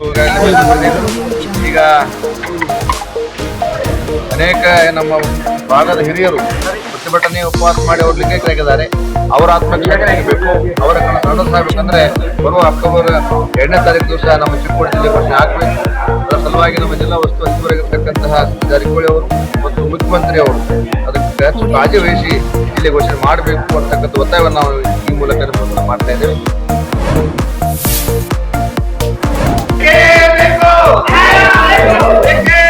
ಈಗ ಅನೇಕ ನಮ್ಮ ಭಾಗದ ಹಿರಿಯರು ಪ್ರತಿಭಟನೆ ಉಪವಾಸ ಮಾಡಿ ಹೋಗ್ಲಿಕ್ಕೆ ಲಿಂಗೈಕ್ಯರಾಗಿದ್ದಾರೆ ಅವರ ಆತ್ಮರಕ್ಷಣೆ ಬೇಕು, ಅವರ ಕಣಸಾಗಬೇಕಂದ್ರೆ ಬರುವ ಅಕ್ಟೋಬರ್ ಎರಡನೇ ತಾರೀಕು ದಿವಸ ನಮ್ಮ ಚಿಕ್ಕೋಡಿ ಜಿಲ್ಲೆ ಘೋಷಣೆ ಆಗಬೇಕು ಅದರ ಸಲುವಾಗಿ ನಮ್ಮ ಜಿಲ್ಲಾ ವಸ್ತು ಸಚಿವರಾಗಿರ್ತಕ್ಕಂತಹ ಜಾರಕಿಹೊಳಿ ಅವರು ಮತ್ತು ಮುಖ್ಯಮಂತ್ರಿ ಅವರು ಅದಕ್ಕೆ ಹೆಚ್ಚು ಕಾಳಜಿ ವಹಿಸಿ ಜಿಲ್ಲೆ ಘೋಷಣೆ ಮಾಡಬೇಕು ಅಂತಕ್ಕಂಥ ಒತ್ತಾಯವನ್ನು ನಾವು ಈ ಮೂಲಕ ಮಾಡ್ತಾ ಇದ್ದೇವೆ. Queremos. Queremos.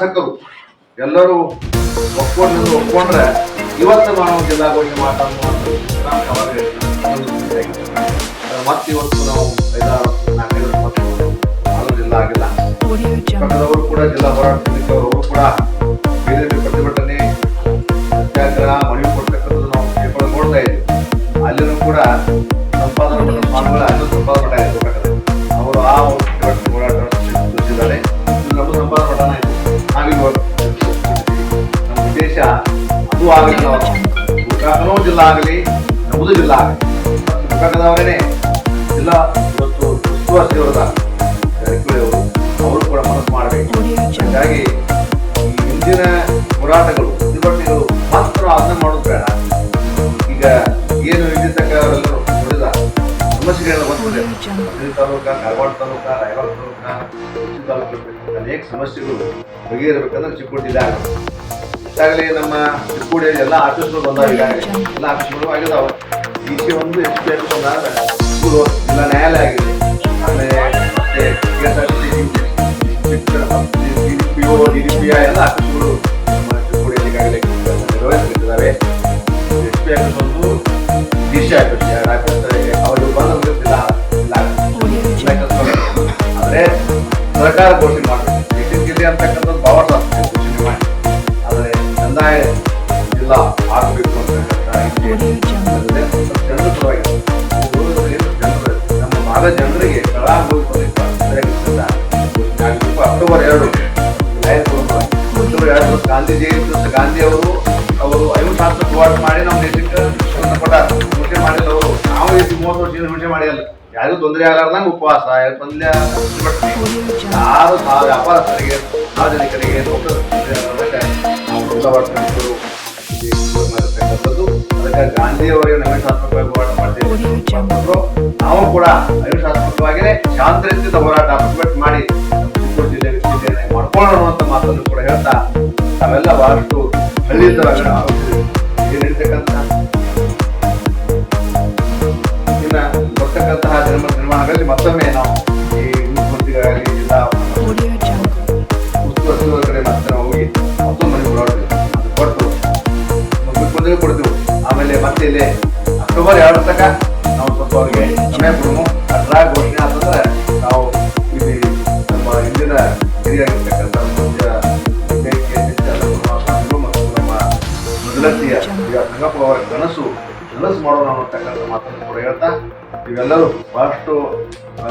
ಶಾಸಕರು ಎಲ್ಲರೂ ಒಪ್ಕೊಂಡು ಒಪ್ಕೊಂಡ್ರೆ ಇವತ್ತು ನಾವು ಜಿಲ್ಲಾ ಘೋಷಣೆ ಮಾತಾಡುವ ಮತ್ತೆ ಇವತ್ತು ನಾವು ಐದಾರು ನಾಲ್ಕೈದು ಆಗೋದಿಲ್ಲ ಆಗಿಲ್ಲ. ಪಕ್ಕದವರು ಕೂಡ ಜಿಲ್ಲಾ ಹೋರಾಟ ಅವರು ಕೂಡ ಬೇರೆ ಪ್ರತಿಭಟನೆ ಸತ್ಯಾಗ್ರಹ ಮನವಿ ಕೊಡ್ತಕ್ಕಂಥದ್ದು ನಾವು ನೋಡ್ತಾ ಇದ್ವಿ ಅಲ್ಲಿನೂ ಕೂಡ ಸಂಪಾದನಾ ಸ್ವಾಮಿಗಳ ಅನೇಕ ಸಮಸ್ಯೆಗಳು ಬಗೆಹರಿಬೇಕಂದ್ರೆ ಚಿಕ್ಕೋಡಿ ಜಿಲ್ಲೆ ಆಗಬೇಕು ಈಗಾಗಲೇ ನಮ್ಮ ಚಿಕ್ಕೋಡಿಯಲ್ಲಿ ಎಲ್ಲ ಆಫೀಸ್ಗಳು ಬಂದಾವ ಈಗಾಗಲೇ ಎಲ್ಲ ಆಫೀಸ್ಗಳು ಆಗಿದಾವೆ. ಈ ಸಿ ಒಂದು ಎಷ್ಟು ಪಿ ಎಫ್ ಬಂದಾಗ ಎಲ್ಲ ನ್ಯಾಯಾಲಯ ಆಗಿದೆ. ಆಮೇಲೆ P O D D P I ಎಲ್ಲ ಆಫೀಸ್ಗಳು ನಮ್ಮ ಚಿಕ್ಕೋಡಿಯಲ್ಲಿ ಈಗಾಗಲೇ ಕೆಲಸ ನಿರ್ವಹಿಸುತ್ತಿದ್ದಾವೆ ಎಸ್ ಪಿ ಆಫೀಸ್ ಒಂದು ಡಿ ಸಿ ಆಫೀಸ್ ಎರಡು ಆಫೀಸ್ ಸರ್ಕಾರ ಘೋಷಣೆ ಮಾಡಬೇಕು. ಎತ್ತಿನ ಜಿಲ್ಲೆ ಅಂತಕ್ಕಂಥದ್ದು ಭಾಳ ಘೋಷಣೆ ಮಾಡಿ. ಆದರೆ ಕಂದಾಯ ಜಿಲ್ಲಾ ಆಗಬೇಕು ಅಂತಕ್ಕಂಥ ಜನರ ಪರವಾಗಿ ಜನರು ನಮ್ಮ ಜನರಿಗೆ ಕಳಾ ಆಗಬೇಕು. ಅಕ್ಟೋಬರ್ ಎರಡು. ಅಕ್ಟೋಬರ್ ಎರಡು ಗಾಂಧಿ ಜಯಂತಿ ಗಾಂಧಿ ಅವರು ಅವರು ಅಹಿಂಸಾತ್ಮಕ ಹೋರಾಟ ಮಾಡಿ ನಮ್ಮ ದೇಶಕ್ಕೆ ಕೊಟ್ಟಾರ. ಹಿಂಸೆ ಮಾಡಿಲ್ಲ. ಇಲ್ಲಿ ಮೂವತ್ತು ವರ್ಷ ಹಿಂಸೆ ಮಾಡಿಲ್ಲ ಯಾರಿಗೂ ತೊಂದರೆ ಆಗಲಾರ್ದಂಗೆ ಉಪವಾಸ ತೊಂದರೆ. ಯಾರು ವ್ಯಾಪಾರಸ್ಥರಿಗೆ ಸಾರ್ವಜನಿಕರಿಗೆ ಅದಕ್ಕೆ ಗಾಂಧಿಯವರಿಗೆ ಮಾಡ್ತೇವೆ. ನಾವು ಕೂಡ ಅಹಿಂಸಾತ್ಮಕವಾಗಿಯೇ ಶಾಂತ ಹೋರಾಟ ಪ್ರತಿಭಟನೆ ಮಾಡಿ ಜಿಲ್ಲೆ ಮಾಡ್ಕೊಳ್ಳೋಣ ಅನ್ನುವಂಥ ಮಾತನ್ನು ಕೂಡ ಹೇಳ್ತಾ ನಾವೆಲ್ಲ ಬಹಳಷ್ಟು ಹಳ್ಳಿಯಿಂದ ನಡೀತಕ್ಕಂಥ ಜನ್ಮ ನಿರ್ಮಾಣಗಳಲ್ಲಿ ಮತ್ತೊಮ್ಮೆ ನಾವು ಈ ಮುಖ್ಯಮಂತ್ರಿಗಳಲ್ಲಿ ಜಿಲ್ಲಾ. ಉಸ್ತುವಾರಿ ಕಡೆ ಮತ್ತೆ ನಾವು ಹೋಗಿ ಅದು ಕೊಟ್ಟು ಮುಖ್ಯಮಂತ್ರಿ ಕೊಡ್ತೀವಿ. ಆಮೇಲೆ ಮತ್ತೆ ಇಲ್ಲಿ ಅಕ್ಟೋಬರ್ ಎರಡು ತನಕ ನಾವು ಸ್ವಲ್ಪ ಅವ್ರಿಗೆ ಸಮಯ ಕೊಡೋಣ ಅದ್ರಾಗ ಘೋಷಣೆ ಆತಂದ್ರೆ ಇವೆಲ್ಲರೂ ಬಹಳಷ್ಟು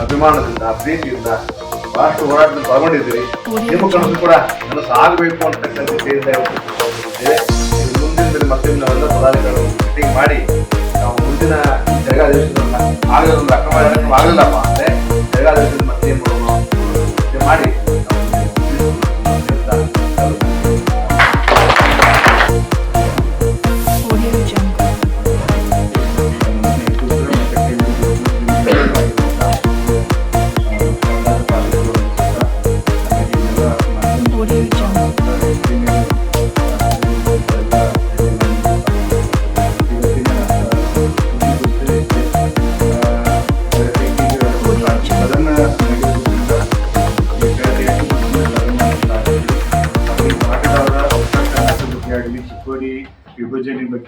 ಅಭಿಮಾನದಿಂದ ಪ್ರೀತಿಯಿಂದ ಬಹಳಷ್ಟು ಹೋರಾಟದಲ್ಲಿ ಪಾಲ್ಗೊಂಡಿದ್ದೀರಿ. ನಿಮ್ಮ ಕನಸು ಕೂಡ ನನಸು ಆಗಬೇಕು ಅಂತಕ್ಕಂಥ ಮುಂದಿನ ದಿನ ಮತ್ತೆ ನಾವೆಲ್ಲ ಪದಾಧಿಕಾರಿಗಳು ಮೀಟಿಂಗ್ ಮಾಡಿ ನಾವು ಮುಂದಿನ ಜಗಾದೇಶದನ್ನ ಆಗಲಿಲ್ಲ ಆಗಲಿಲ್ಲಪ್ಪ ಅಂದರೆ ಜಗಾದೇಶದಲ್ಲಿ ಮತ್ತೆ ಮಾಡೋಣ ಮಾಡಿ.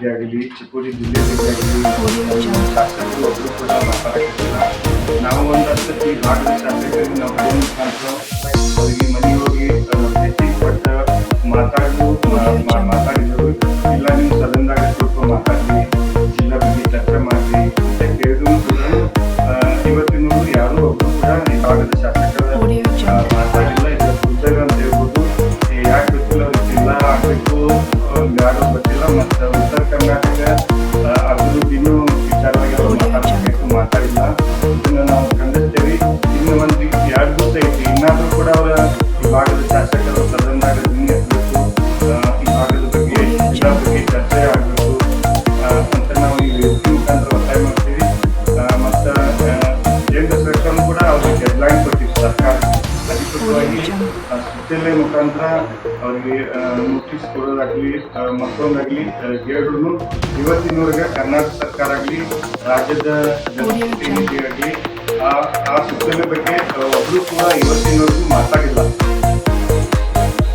ಬಗ್ಗೆ ಆಗಲಿ ಚಿಕ್ಕೋಡಿ ಜಿಲ್ಲೆ ಬಗ್ಗೆ ಆಗಲಿ. ಶಾಸಕರು ಒಬ್ರು ಕೂಡ ಮಾತಾಡಕ್ಕಿಲ್ಲ ನಾವು ಒಂದಷ್ಟು ಈ ಭಾಗದ ಶಾಸಕರಿಗೆ ನಾವು ಫೋನ್ ಮುಖಾಂತರ ಅವರಿಗೆ ಮನೆಗೆ ಹೋಗಿ ಭೇಟಿ ಕೊಟ್ಟು ಮಾತಾಡಲು ಮಾತಾಡಿದರು ಇಲ್ಲ, ನೀವು ಸದನದಾಗ ಸ್ವಲ್ಪ ಮಾತಾಡಲಿ ಜಿಲ್ಲಾ ಬಗ್ಗೆ ಚರ್ಚೆ ಮಾಡಲಿ ಅಂತ ಕೇಳಿದ್ರು ಕೂಡ ಯಾರು ಒಬ್ರು ಕೂಡ ಈ ಭಾಗದ ಮತ್ತೊಂದಾಗ್ಲಿ ಹೇಳಿದ್ರು ಇವತ್ತಿನವರೆಗೆ ಕರ್ನಾಟಕ ಸರ್ಕಾರ ಆಗಲಿ ರಾಜ್ಯದ ಜನಪ್ರತಿನಿಧಿ ಆಗಲಿ ಆ ಆ ಸುತ್ತೋಲೆ ಬಗ್ಗೆ ಆ, ಒಬ್ರು ಕೂಡ ಇವತ್ತಿನವರೆಗೂ ಮಾತಾಡಿಲ್ಲ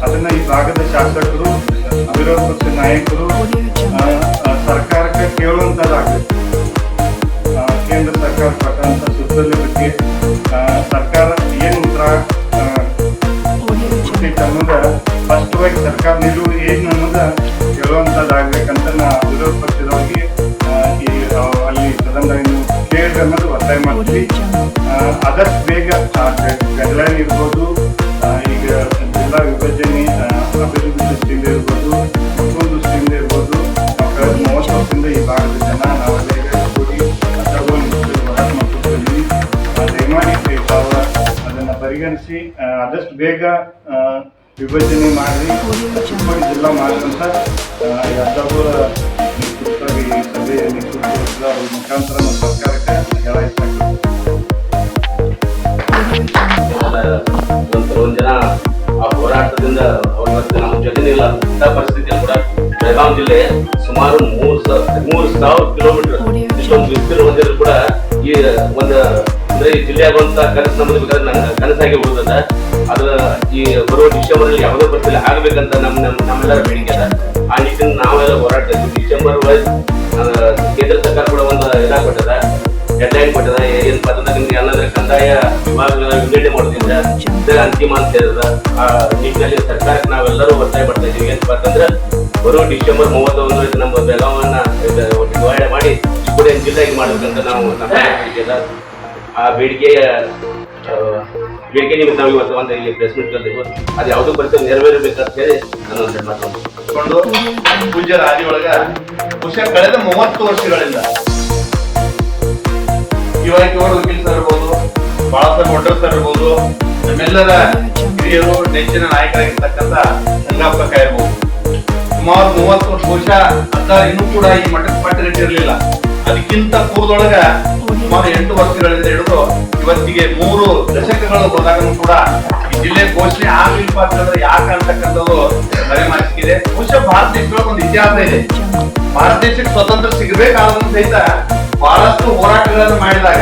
ಅದನ್ನ ಈ ಭಾಗದ ಶಾಸಕರು ವಿರೋಧ ಪಕ್ಷ ನಾಯಕರು ಸರ್ಕಾರಕ್ಕೆ ಕೇಳುವಂತದ್ದಾಗಬೇಕು ಕೇಂದ್ರ ಸರ್ಕಾರ ಕೊಟ್ಟಂತ ಸುತ್ತಲೆ ಬಗ್ಗೆ ಸರ್ಕಾರ ಏನು ಉತ್ತರ. ಕೊಟ್ಟಿತ್ತು ಅನ್ನೋದ ಸ್ಪಷ್ಟವಾಗಿ ಸರ್ಕಾರ ನಿಲುವು ಹೇಳುವಂತದ್ದಾಗ್ಬೇಕಂತ ನಾ ವಿರೋಧ ಪಕ್ಷದವಾಗಿ ಈ ಅಲ್ಲಿ ಸದನದಾಗ ಕೇಳಿದ್ರೆ ಕೇಳಿ ಅನ್ನೋದು ಒತ್ತಾಯ ಮಾಡ್ತೀವಿ. ಆದಷ್ಟು ಬೇಗ ಡೆಡ್ಲೈನ್ ಇರ್ಬೋದು ಈಗ ಜಿಲ್ಲಾ ವಿಭಜನೆ ಅಭಿವೃದ್ಧಿ ದೃಷ್ಟಿಯಿಂದ ಇರ್ಬೋದು ಮಕ್ಕಳ ದೃಷ್ಟಿಯಿಂದ ಇರ್ಬೋದು ಮಕ್ಕಳ ಮೋಸ ಮೂವತ್ತು ವರ್ಷದಿಂದ ಈ ಭಾಗದ ಜನ ನಾವೆಲ್ಲ ಕೂಡಿ ಹೋರಾಟ ದಯಮಾಡಿ ತಾವು ಅದನ್ನ ಪರಿಗಣಿಸಿ ಆದಷ್ಟು ಬೇಗ ವಿಭಜನೆ ಮಾಡಿ ಜಿಲ್ಲಾ ಮಾಡುವಂತ ನಮ್ಮ ಸರ್ಕಾರಕ್ಕೆ ಜನ ಆ ಹೋರಾಟದಿಂದ ಅವ್ರ ನಮ್ಮ ಜೊತೆ ಇಲ್ಲ ಇಂಥ ಪರಿಸ್ಥಿತಿಯಲ್ಲಿ ಕೂಡ ಬೆಳಗಾವಿ ಜಿಲ್ಲೆ ಸುಮಾರು ಮೂರು ಹದಿಮೂರು ಸಾವಿರ ಕಿಲೋಮೀಟರ್ ಇಷ್ಟೊಂದು ವಿಸ್ತೀರ್ಣ ಹೊಂದಿದ್ರು ಕೂಡ ಈ ಒಂದು ಅಂದ್ರೆ ಈ ಜಿಲ್ಲೆಯಾಗುವಂತ ಕನಸು ನಮ್ದು ನನ್ನ ಕನಸಾಗಿ ಉಳಿದದ ಅದ ಈ ಬರುವ ಡಿಸೆಂಬರ್ ಅಲ್ಲಿ ಯಾವುದೇ ಪರಿಸ್ಥಿತಿ ಆಗ್ಬೇಕಂತ ನಮ್ ನಮ್ಮ ನಮ್ಮೆಲ್ಲರ ಬೇಡಿಕೆ ಅದ. ಆ ನಿಟ್ಟಿನ ನಾವೆಲ್ಲ ಹೋರಾಟ ಡಿಸೆಂಬರ್ ವೈಸ್ ಕೇಂದ್ರ ಸರ್ಕಾರ ಕೂಡ ಒಂದು ಇದಾಗ ಕೊಟ್ಟದ. ಡೆಡ್ಲೈನ್ ಕೊಟ್ಟದ. ಏನ್ ಪದ್ಧತಿ ನಿಮ್ಗೆ ಅನ್ನೋದ್ರೆ ಕಂದಾಯ ವಿಭಾಗಗಳ ವಿಂಗಡಣೆ ಮಾಡೋದ್ರಿಂದ ಇದರ ಅಂತಿಮ ಅಂತ ಹೇಳಿದ ಆ ನಿಟ್ಟಿನಲ್ಲಿ ಸರ್ಕಾರಕ್ಕೆ ನಾವೆಲ್ಲರೂ ಒತ್ತಾಯ ಮಾಡ್ತಾ ಇದೀವಿ ಏನಪ್ಪಾ ಅಂತಂದ್ರೆ ಬರೋ ಡಿಸೆಂಬರ್ ಮೂವತ್ತೊಂದರಲ್ಲಿ ನಮ್ಮ ನಿವಾರಣೆ ಮಾಡಿ ಕೂಡ ಜಿಲ್ಲೆಗೆ ಮಾಡ್ಬೇಕಂತ ನಾವು ನಮ್ಮ. ಆ ಬೇಡಿಕೆಯ ಬೇಡಿಕೆ ನಿಮ್ಗೆ ನಾವು ಇವತ್ತು ಒಂದು ಇಲ್ಲಿ ಪ್ರೆಸ್ ಮೀಟ್ ಕರೆದಿದ್ವು ಅದು ಯಾವುದೋ ಬರ್ತದೆ ನೆರವೇರಬೇಕಂತ ಹೇಳಿ ನಾನು ಒಂದು ಮಾತು ಕೊಂಡು ಪೂಜ್ಯ ರಾಜಿಯೊಳಗ ಬಹುಶಃ ಕಳೆದ ಮೂವತ್ತು ವರ್ಷಗಳಿಂದ ಇವಾಗ ವಕೀಲ್ ಸರ್ ಇರ್ಬೋದು, ಬಾಳ ಸರ್ ಮೊಟ್ಟರ್ ಸರ್ ಇರ್ಬೋದು, ನಮ್ಮೆಲ್ಲರ ಹಿರಿಯರು, ನೆಚ್ಚಿನ ನಾಯಕರಾಗಿರ್ತಕ್ಕಂಥ ಸಂಗಾಪಕ ಇರ್ಬೋದು ಸುಮಾರು ಮೂವತ್ತು ವರ್ಷ ಬಹುಶಃ ಅಂತ ಇನ್ನೂ ಕೂಡ ಈ ಮಠಕ್ಕೆ ಪಟ್ಟಿರಲಿಲ್ಲ ಅದಕ್ಕಿಂತ ಪೂರ್ವದೊಳಗ ಸುಮಾರು ಎಂಟು ವರ್ಷಗಳಿಂದ ಹಿಡಿದು ಇವತ್ತಿಗೆ ಮೂರು ದಶಕಗಳು ಹೋದಾಗಲೂ ಕೂಡ ಈ ಜಿಲ್ಲೆ ಘೋಷಣೆ ಆಗ್ಲಿಲ್ಲ ಅಂತಂದ್ರೆ ಯಾಕೆ ಅಂತಕ್ಕಂಥದ್ದು ಮರೆ ಮಾಡಿಸಿದೆ ಬಹುಶಃ ಭಾರತ ದೇಶದೊಳಗೆ ಒಂದು ಇತಿಹಾಸ ಇದೆ. ಭಾರತ ದೇಶಕ್ಕೆ ಸ್ವತಂತ್ರ ಸಿಗಬೇಕಾದ್ರೂ ಸಹಿತ ಬಹಳಷ್ಟು ಹೋರಾಟಗಳನ್ನು ಮಾಡಿದಾಗ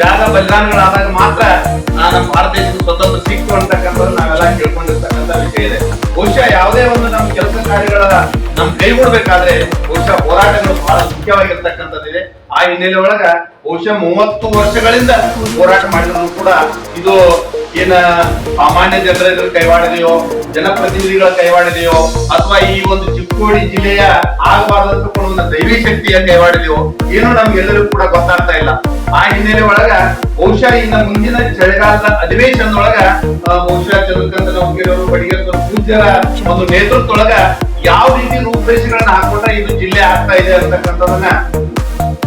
ಜಾಗ ಬಲಿದಾನಗಳಾದಾಗ ಮಾತ್ರ ನಮ್ಮ ಭಾರತ ದೇಶದ ಸ್ವತಂತ್ರ ಸಿಕ್ತು ಅಂತಕ್ಕಂಥದ್ದು ನಾವೆಲ್ಲ ಕೇಳ್ಕೊಂಡಿರ್ತಕ್ಕಂಥ ವಿಷಯ ಇದೆ. ಬಹುಶಃ ಯಾವುದೇ ಒಂದು ನಮ್ಮ ಕೆಲಸ ಕಾರ್ಯಗಳ ನಮ್ ಕೈಗೂಡ್ಬೇಕಾದ್ರೆ ಬಹುಶಃ ಹೋರಾಟಗಳು ಬಹಳ ಮುಖ್ಯವಾಗಿರ್ತಕ್ಕಂಥದ್ದಿದೆ. ಆ ಹಿನ್ನೆಲೆ ಒಳಗ ಬಹುಶಃ ಮೂವತ್ತು ವರ್ಷಗಳಿಂದ ಹೋರಾಟ ಮಾಡಿದ್ರು ಕೂಡ ಇದು ಏನ ಸಾಮಾನ್ಯ ಜನರ ಕೈವಾಡದೆಯೋ, ಜನಪ್ರತಿನಿಧಿಗಳ ಕೈವಾಡದೆಯೋ, ಅಥವಾ ಈ ಒಂದು ಚಿಕ್ಕೋಡಿ ಜಿಲ್ಲೆಯ ಆಗಬಾರ್ದಂತ ಒಂದು ದೈವಿ ಶಕ್ತಿಯ ಕೈವಾಡದೆಯೋ ಏನೋ ನಮ್ಗೆಲ್ಲರೂ ಕೂಡ ಗೊತ್ತಾಗ್ತಾ ಇಲ್ಲ. ಆ ಹಿನ್ನೆಲೆ ಒಳಗ ಬಹುಶಃ ಇನ್ನ ಮುಂದಿನ ಚಳಿಗಾಲದ ಅಧಿವೇಶನದೊಳಗ ಬಹುಶಃ ಚಂದ್ರಕಾಂತ ನೌಕರರು ಬಡಿಗೇಶ್ವರ ಪೂಜ್ಯರ ಒಂದು ನೇತೃತ್ವದೊಳಗ ಯಾವ ರೀತಿ ರೂಪರೇಷೆಗಳನ್ನ ಹಾಕೊಂಡ್ರೆ ಇದು ಜಿಲ್ಲೆ ಆಗ್ತಾ ಇದೆ ಅಂತಕ್ಕಂಥದನ್ನ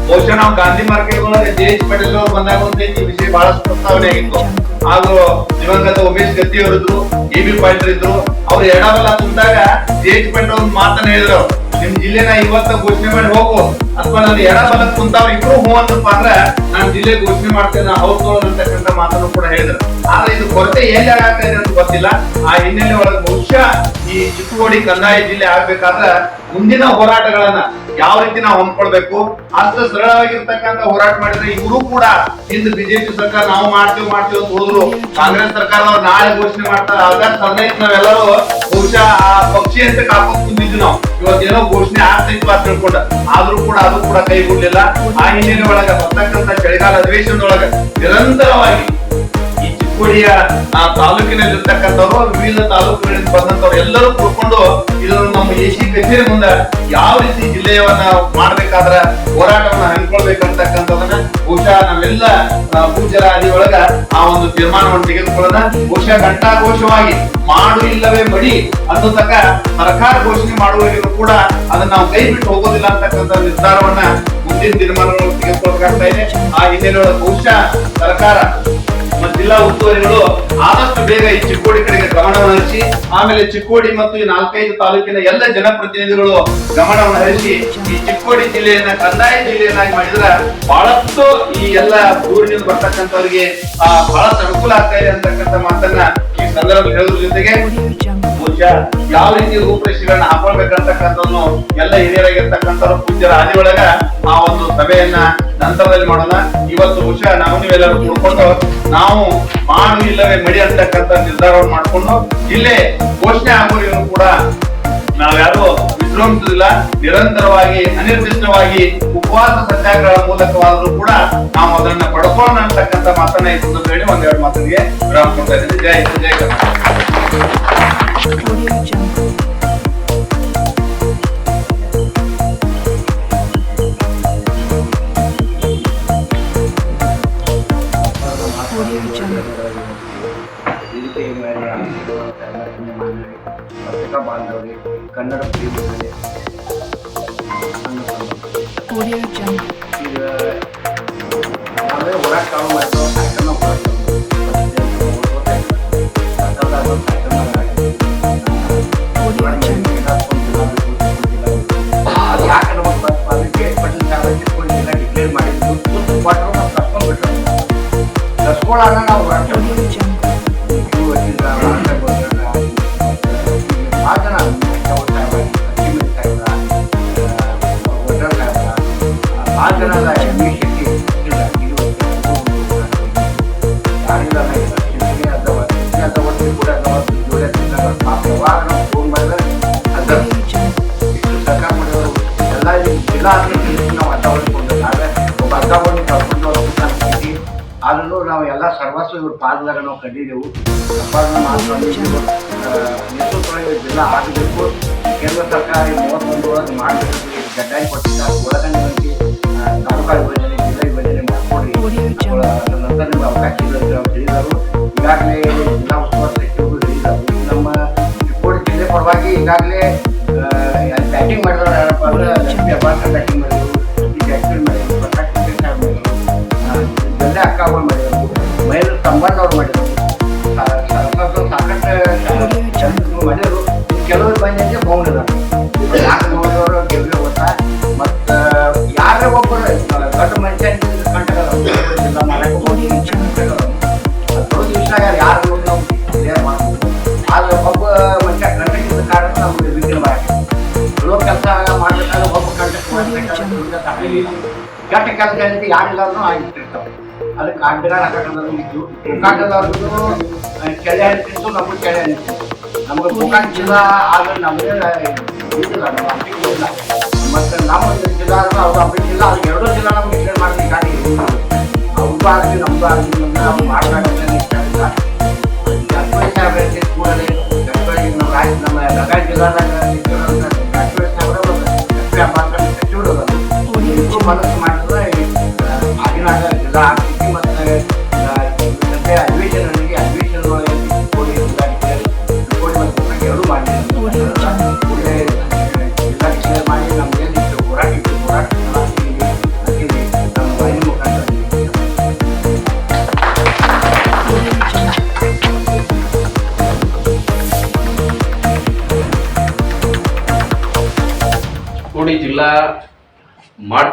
ಬಹುಶಃ ನಾವು ಗಾಂಧಿ ಮಾರ್ಕೆಟ್ ಒಳಗೆ ಜೆ ಎಚ್ ಪಟೇಲ್ ಅವರು ಬಂದಾಗ ಒಂದು ಈ ವಿಷಯ ಬಹಳ ಪ್ರಸ್ತಾವನೆ ಆಗಿತ್ತು. ಹಾಗೂ ದಿವಂಗತ ಉಮೇಶ್ ಗತ್ತಿ ಅವರಿದ್ರು ಎ ಬಿ ಪಾಟೀಲ್ ಇದ್ರು, ಅವ್ರು ಎಡಬಲ ಕುಂತಾಗ ಜೆ ಎಚ್ ಪಟೇಲ್ ಒಂದು ಮಾತನ್ನ ಹೇಳಿದ್ರು. ನಿಮ್ ಜಿಲ್ಲೆನ ಇವತ್ತ ಘೋಷಣೆ ಮಾಡಿ ಹೋಗು. ಅಥವಾ ನಾನು ಎಡಬಲ ಕುಂತಾವ್ ಇಬ್ರು ಹೂ ಅಂದ್ರಪ್ಪ ಅಂದ್ರೆ ನಾನು ಜಿಲ್ಲೆ ಘೋಷಣೆ ಮಾಡ್ತೇನೆ ಹೌದು ಅಂತಕ್ಕಂಥ ಮಾತನ್ನು ಕೂಡ ಹೇಳಿದ್ರು. ಆದ್ರೆ ಇದು ಕೊರತೆ ಎಲ್ಲಿ ಆಗತ್ತೆ ಅಂತ ಗೊತ್ತಿಲ್ಲ. ಆ ಹಿನ್ನೆಲೆ ಒಳಗೆ ಬಹುಶಃ ಈ ಚಿಕ್ಕೋಡಿ ಕಂದಾಯ ಜಿಲ್ಲೆ ಆಗ್ಬೇಕಾದ್ರೆ ಮುಂದಿನ ಹೋರಾಟಗಳನ್ನ ಯಾವ ರೀತಿ ನಾವು ಹೊಂದ್ಕೊಳ್ಬೇಕು? ಅಷ್ಟು ಸರಳವಾಗಿರ್ತಕ್ಕಂಥ ಹೋರಾಟ ಮಾಡಿದ್ರೆ ಇವರು ಕೂಡ ಇಂದು ಬಿಜೆಪಿ ಸರ್ಕಾರ ನಾವು ಮಾಡ್ತೀವಿ ಮಾಡ್ತೀವಿ ಅಂತ ಹೋದ್ರು. ಕಾಂಗ್ರೆಸ್ ಸರ್ಕಾರದವ್ರು ನಾಳೆ ಘೋಷಣೆ ಮಾಡ್ತಾರೆ. ಆಗಸ್ಟ್ ಹದಿನೈದು ನಾವೆಲ್ಲರೂ ಬಹುಶಃ ಆ ಪಕ್ಷಿ ಅಂತ ಕಾಪಾಡ್ತಿದ್ವಿ ಕುಂದಿದ್ವಿ ನಾವು. ಇವತ್ತೇನೋ ಘೋಷಣೆ ಆಗ್ತಿತ್ತು ಅಂತ ತಿಳ್ಕೊಂಡ. ಆದ್ರೂ ಕೂಡ ಅದು ಕೂಡ ಕೈಗೂಡ್ಲಿಲ್ಲ ಆ ಹಿನ್ನೆಲೆ ಒಳಗ ಬರ್ತಕ್ಕಂಥ ಚಳಿಗಾಲ ಅಧಿವೇಶನದೊಳಗ ನಿರಂತರವಾಗಿ ಚಿಕ್ಕೋಡಿಯ ಆ ತಾಲೂಕಿನಲ್ಲಿ ಇರ್ತಕ್ಕಂಥವ್ರು ವಿವಿಧ ತಾಲೂಕುಗಳಿಂದ ಬಂದಂತವ್ರು ಎಲ್ಲರೂ ಕೂತ್ಕೊಂಡು ಇದನ್ನು ನಮ್ಮ ಎಸಿ ಕಚೇರಿ ಮುಂದೆ ಯಾವ ರೀತಿ ಜಿಲ್ಲೆಯವನ್ನ ಮಾಡ್ಬೇಕಾದ್ರ ಹೋರಾಟವನ್ನ ಹಮ್ಮಿಕೊಳ್ಬೇಕಂತಕ್ಕಂಥದನ್ನ ಬಹುಶಃ ನಾವೆಲ್ಲ ಪೂಜರ ಒಳಗ ಆ ಒಂದು ತೀರ್ಮಾನವನ್ನು ತೆಗೆದುಕೊಳ್ಳೋಣ. ಬಹುಶಃ ಘಂಟಾಘೋಷವಾಗಿ ಮಾಡು ಇಲ್ಲವೇ ಮಡಿ ಅನ್ನೋತಕ್ಕ ಸರ್ಕಾರ ಘೋಷಣೆ ಮಾಡುವವರೆಗೂ ಕೂಡ ಅದನ್ನ ನಾವು ಕೈ ಬಿಟ್ಟು ಹೋಗೋದಿಲ್ಲ ಅಂತಕ್ಕಂಥ ನಿರ್ಧಾರವನ್ನ ಮುಂದಿನ ತೀರ್ಮಾನಗಳು ತೆಗೆದುಕೊಳ್ಬೇಕಾಗ್ತಾ ಇದೆ. ಆ ಹಿನ್ನೆಲೆಯೊಳಗೆ ಬಹುಶಃ ಸರ್ಕಾರ ಮತ್ತು ಜಿಲ್ಲಾ ಉಸ್ತುವಾರಿಗಳು ಆದಷ್ಟು ಬೇಗ ಈ ಚಿಕ್ಕೋಡಿ ಕಡೆಗೆ ಗಮನವನ್ನು ಹರಿಸಿ, ಆಮೇಲೆ ಚಿಕ್ಕೋಡಿ ಮತ್ತು ಈ ನಾಲ್ಕೈದು ತಾಲೂಕಿನ ಎಲ್ಲ ಜನಪ್ರತಿನಿಧಿಗಳು ಗಮನವನ್ನು ಹರಿಸಿ, ಈ ಚಿಕ್ಕೋಡಿ ಜಿಲ್ಲೆಯನ್ನ ಕಂದಾಯ ಜಿಲ್ಲೆಯನ್ನಾಗಿ ಮಾಡಿದ್ರೆ ಬಹಳಷ್ಟು ಈ ಎಲ್ಲ ಊರಿನಿಂದ ಬರ್ತಕ್ಕಂಥವ್ರಿಗೆ ಬಹಳಷ್ಟು ಅನುಕೂಲ ಆಗ್ತಾ ಇದೆ ಅಂತಕ್ಕಂಥ ಮಾತನ್ನ ಈ ಸಂದರ್ಭದಲ್ಲಿ ಹೇಳೋದ್ರ ಜೊತೆಗೆ ಯಾವ ರೀತಿ ರೂಪರೇಷೆಗಳನ್ನ ಹಾಕೊಳ್ಬೇಕಂತಕ್ಕಂಥವನ್ನು ಎಲ್ಲ ಹಿರಿಯರಾಗಿರ್ತಕ್ಕಂಥವ್ರು ಪೂಜ್ಯರ ಹಾದಿ ಒಳಗ ಆ ಒಂದು ಸಭೆಯನ್ನ ನಂತರದಲ್ಲಿ ಮಾಡೋಣ. ಇವತ್ತು ಬಹುಶಃ ನಾವು ನೀವೆಲ್ಲರೂ ಕೂಡ್ಕೊಂಡು ನಾವು ಮಾಡು ಇಲ್ಲವೇ ಮಡಿ ಅಂತಕ್ಕಂಥ ನಿರ್ಧಾರವನ್ನು ಮಾಡ್ಕೊಂಡು ಇಲ್ಲೇ ಘೋಷಣೆ ಆಗೋರಿಗೂ ಕೂಡ ನಾವ್ಯಾರು ವಿಶ್ರಮಿಸುವುದಿಲ್ಲ ನಿರಂತರವಾಗಿ, ಅನಿರ್ದಿಷ್ಟವಾಗಿ ಉಪವಾಸ ಸತ್ಯಾಗ್ರಹ ಮೂಲಕವಾದರೂ ಕೂಡ ನಾವು ಅದನ್ನ ಪಡ್ಕೊಳ್ಳೋಣ ಅಂತಕ್ಕಂಥ ಮಾತನ್ನ ಇತ್ತು ಹೇಳಿ ಒಂದೆರಡು ಮಾತಿಗೆ ವಿರಾಮ ಕೊಡ್ತಾ ಇದ್ದೀನಿ. ಜಯ ಜಯ Audio Jungle. Audio Jungle. ವೇದಿಕೆ ಮೇಲೆ ಆಸಕ್ತಿವಂತ ಎಲ್ಲ ಗಣ್ಯ ಮಾನ್ಯರೇ, ಪತ್ರಿಕಾ ಬಾಂಧವರೇ ಕನ್ನಡ ಪ್ರೇಮಿಗಳೇ ನನ್ನ Audio Jungle. ಈಗ ನಾವೇ ಹೋರಾಟ ಚಾಲು ಮಾಡಿದ್ರು ಸರ್ವಸ್ವ ಇವ್ರ ಪಾದದಾಗ ನಾವು ಕಂಡಿದ್ದೆವು ಮಾಡ್ಕೊಂಡಿದ್ದೀವಿ ಜಿಲ್ಲಾ ಆಗಬೇಕು ಕೇಂದ್ರ ಸರ್ಕಾರ ಮೂವತ್ತೊಂದು ಒಳಗೆ ಮಾಡಬೇಕು. ಗಡ್ಡಾಯಿ ಕೊಟ್ಟಿದ್ದಾರೆ ಒಳಗಂಗಿ ತಾಲೂಕಾ ವಿಭಜನೆ ಜಿಲ್ಲಾ ವಿಭಜನೆ ಮಾಡ್ಕೊಡ್ರಿ. ಅದ್ರ ನಂತರ ನಿಮ್ಗೆ ಅವಕಾಶ ಇಲ್ಲ ಅಂತ ಅವ್ರು ಹೇಳಿದರು. ಈಗಾಗಲೇ ಜಿಲ್ಲಾ ಉಸ್ತುವಾರಿ ಸಚಿವರು ಹೇಳಿದರು. ನಮ್ಮ ಚಿಕ್ಕೋಡಿ ಜಿಲ್ಲೆ ಪರವಾಗಿ ಈಗಾಗಲೇ ಕೆಟ್ಟ ಕೆಲಸ ಏನಿದೆ ಯಾರಿಲ್ಲಾದ್ರೂ ಆಗಿಟ್ಟಿರ್ತಾವೆ ಅದಕ್ಕೆ ಅಡ್ಡಗಾಲ ಹಾಕೋದು ಇದ್ದು ಗೋಕಾಕದವ್ರದ್ದು ಚಳಿ ಅನಿಸಿತ್ತು ನಮಗೂ ಚಳಿ ಅನಿಸಿತ್ತು ನಮ್ಗೆ ಗೋಕಾಕ್ ಜಿಲ್ಲಾ ಆದ್ರೆ ನಮಗೆ ಇದಿಲ್ಲ ನಮ್ಮ ಅಂಬಿಕೆ ಇಲ್ಲ. ನಮ್ಮ ಜಿಲ್ಲಾ ಆದ್ರೆ ಅವ್ರು ಅಂಬಿಕೆ ಇಲ್ಲ ಎರಡೂ ಜಿಲ್ಲಾ ನಮ್ಗೆ ಇಷ್ಟ ಮಾಡ್ಲಿಕ್ಕೆ ಗಾಡಿ ಅವ್ರಿಗೂ ಆಗಲಿ ನಮಗೂ ಆಗಲಿ ನಾವು ಮಾಡಬೇಕಂತ ಇಷ್ಟ ಜಾಸ್ತಿ ನಮ್ಮ ಗದಗ ಜಿಲ್ಲಾದಾಗ ಸಚಿವರು ಮನಸ್ಸು ಮಾಡಿದ್ರೆ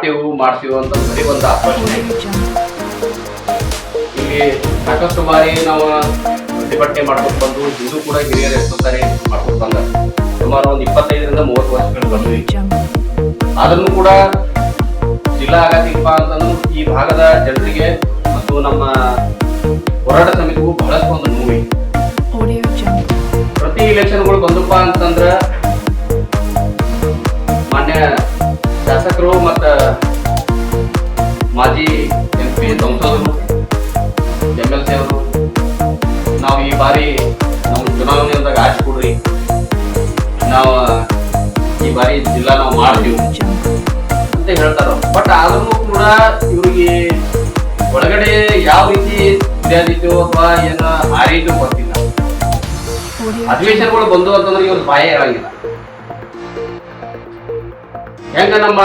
ಮಾಡ್ತೀವಿ ಮಾಡ್ತೀವಿ ಅಂತ ಬರೀ ಒಂದು Jungle. ಇಲ್ಲಿ ಸಾಕಷ್ಟು ಬಾರಿ ನಾವು ಪ್ರತಿಭಟನೆ ಮಾಡ್ಕೊಂಡು ಬಂದು ಹಿಂದೂ ಕೂಡ ಹಿರಿಯರು ಎಷ್ಟೊತ್ತಾರೆ ಮಾಡ್ಕೊಂಡು ಬಂದ ಸುಮಾರು ಒಂದು ಇಪ್ಪತ್ತೈದರಿಂದ ಮೂವತ್ತು ವರ್ಷಗಳು ಬಂದ್ವಿ ಅದನ್ನು ಕೂಡ ಜಿಲ್ಲಾ ಆಗತ್ತಿಪ್ಪ ಅಂತಂದು ಈ ಭಾಗದ ಜನರಿಗೆ ಮತ್ತು ನಮ್ಮ ಹೋರಾಟ ಸಮಿತಿಗೂ ಬಹಳಷ್ಟು ಒಂದು ನೋವಿ. ಪ್ರತಿ ಇಲೆಕ್ಷನ್ಗಳು ಬಂದಪ್ಪ ಅಂತಂದ್ರ ಮಾನ್ಯ ಶಾಸಕರು ಮತ್ತ ಮಾಜಿ ಎಂ ಪಿ ಸಂಸದರು ಎಂ ಎಲ್ ಸಿ ಅವರು ನಾವು ಈ ಬಾರಿ ನಮ್ಮ ಚುನಾವಣೆಯಿಂದ ಆಚೆ ಕೊಡ್ರಿ. ನಾವು ಈ ಬಾರಿ ಜಿಲ್ಲಾ ನಾವು ಮಾಡ್ತೀವಿ ಅಂತ ಹೇಳ್ತಾರ. ಬಟ್ ಆದ್ರೂ ಕೂಡ ಇವ್ರಿಗೆ ಒಳಗಡೆ ಯಾವ ರೀತಿ ಇದಾದಿತ್ತು ಅಥವಾ ಏನು ಆ ರೀತಿ ಗೊತ್ತಿಲ್ಲ. ಅಧಿವೇಶನಗಳು ಬಂದು ಅಂತಂದ್ರೆ ಇವ್ರ ಬಾಯ ಹೇಳಂಗಿಲ್ಲ ಹೆಂಗ ನಮ್ಮ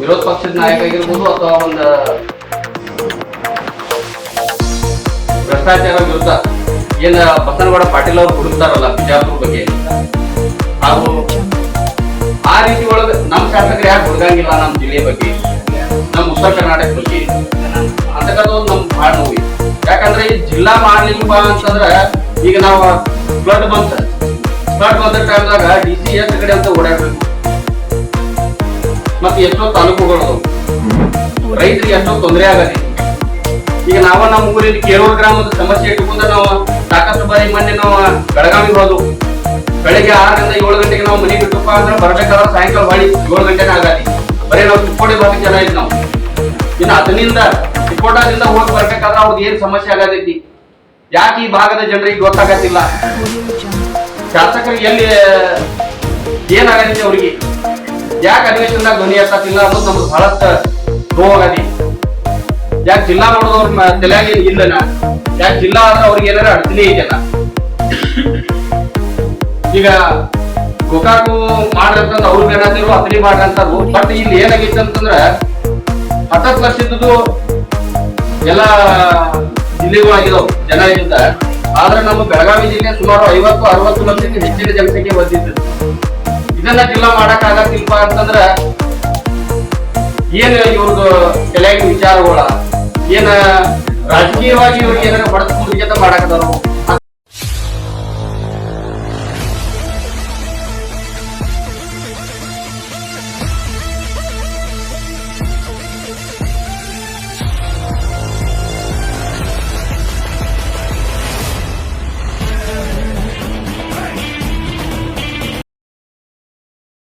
ವಿರೋಧ ಪಕ್ಷದ ನಾಯಕ ಆಗಿರ್ಬೋದು ಅಥವಾ ಒಂದು ಭ್ರಷ್ಟಾಚಾರ ವಿರುದ್ಧ ಏನ ಬಸನಗೌಡ ಪಾಟೀಲ್ ಅವರು ಹುಡುಕ್ತಾರಲ್ಲ ಬಿಜಾಪುರ ಬಗ್ಗೆ? ಹಾಗೂ ಆ ರೀತಿ ಒಳಗೆ ನಮ್ಮ ಶಾಸಕರು ಯಾಕೆ ಹುಡುಗಂಗಿಲ್ಲ ನಮ್ಮ ಜಿಲ್ಲೆ ಬಗ್ಗೆ, ನಮ್ಮ ಉತ್ತರ ಕರ್ನಾಟಕ ಬಗ್ಗೆ? ಅಂತಕ್ಕಂಥ ಒಂದು ನಮ್ಗೆ ಭಾಳ ನೋವು. ಯಾಕಂದ್ರೆ ಈ ಜಿಲ್ಲಾ ಮಾಡ್ಲಿಲ್ಲ ಅಂತಂದ್ರ ಈಗ ನಾವು ಫ್ಲಡ್ ಬಂತ. ಫ್ಲಡ್ ಬಂದ ಟೈಮ್ದಾಗ ಡಿ ಸಿ ಎಸ್ ಕಡೆ ಅಂತ ಓಡಾಡಬೇಕು. ಮತ್ತೆ ಎಷ್ಟೋ ತಾಲೂಕುಗಳು. ರೈತರಿಗೆ ಎಷ್ಟೋ ತೊಂದರೆ ಆಗಲಿ ಈಗ ನಾವ ನಮ್ಮ ಊರಿನ ಕೇರೂರು ಗ್ರಾಮದ ಸಮಸ್ಯೆ ಇಟ್ಟುಕೊಂಡು ನಾವು ಸಾಕಷ್ಟು ಬಾರಿ ಮೊನ್ನೆ ನಾವು ಬೆಳಗಾವಿ ಹೋದ್ವು. ಬೆಳಿಗ್ಗೆ ಆರರಿಂದ ಏಳು ಗಂಟೆಗೆ ನಾವು ಮನೆ ಬಿಟ್ಟಪ್ಪ ಅಂದ್ರೆ ಬರ್ಬೇಕಾದ್ರೆ ಸಾಯಂಕಾಲ ಮಾಡಿ ಏಳು ಗಂಟೆನೇ ಆಗಲಿ ಬರೀ ನಾವು ಚಿಕ್ಕೋಡಿ ಭಾಗಕ್ಕೆ ಜನ ಇದ್ ನಾವು. ಇನ್ನು ಅದರಿಂದ ಚಿಕ್ಕೋಟದಿಂದ ಹೋಗಿ ಬರ್ಬೇಕಾದ್ರೆ ಅವ್ರಿಗೆ ಏನ್ ಸಮಸ್ಯೆ ಆಗತೈತಿ? ಯಾಕೆ ಈ ಭಾಗದ ಜನರಿಗೆ ಗೊತ್ತಾಗತ್ತಿಲ್ಲ. ಶಾಸಕರಿಗೆ ಎಲ್ಲಿ ಏನಾಗತ್ತೆ ಅವ್ರಿಗೆ? ಯಾಕೆ ಅಧಿವೇಶನದಾಗ ಧ್ವನಿ ಎತ್ತತ್ತಿಲ್ಲ ಅನ್ನೋದು ನಮ್ಗೆ ಬಹಳಷ್ಟು ನೋವಾಗತಿ ಯಾಕೆ ಜಿಲ್ಲಾ ಮಾಡೋದವ್ರ ತಲೆಯಾಗಿ ಇಲ್ಲ ಯಾಕೆ ಜಿಲ್ಲಾ ಆದ್ರೆ ಅವ್ರಿಗೆ ಏನಾರ ಅಡಚಣೆ ಇದೆಯಲ್ಲ ಈಗ ಗೋಕಾಕು ಮಾಡ್ರಂತಂದ್ ಅವ್ರಿಗೆ ಏನಾದ್ರು ಅತನಿ ಮಾಡ್ರಂತಾರು. ಬಟ್ ಇಲ್ಲಿ ಏನಾಗಿತ್ತು ಅಂತಂದ್ರ ಹತ್ತತ್ತು ಲಕ್ಷದ್ದು ಎಲ್ಲ ಜಿಲ್ಲೆಗಳಾಗಿದಾವ್, ಜನ ಇದ್ದ. ಆದ್ರೆ ನಮ್ಮ ಬೆಳಗಾವಿ ಜಿಲ್ಲೆ ಸುಮಾರು ಐವತ್ತು, ಅರವತ್ತು ಲಕ್ಷಕ್ಕೆ ಹೆಚ್ಚಿನ ಜನಸಂಖ್ಯೆ ಬಂದಿದ್ದು ಇದನ್ನ ಜಿಲ್ಲಾ ಮಾಡಕ್ ಆಗತ್ತಿಲ್ಪ ಅಂತಂದ್ರ ಏನ್ ಇವ್ರದ್ದು ತಲೆಯಾಗಿ ವಿಚಾರಗಳ? ಏನ ರಾಜಕೀಯವಾಗಿ ಇವ್ರಿಗೆ ಏನಾರ ಮಾಡಕ್ ಮಾಡಕತ್ತಾರೋ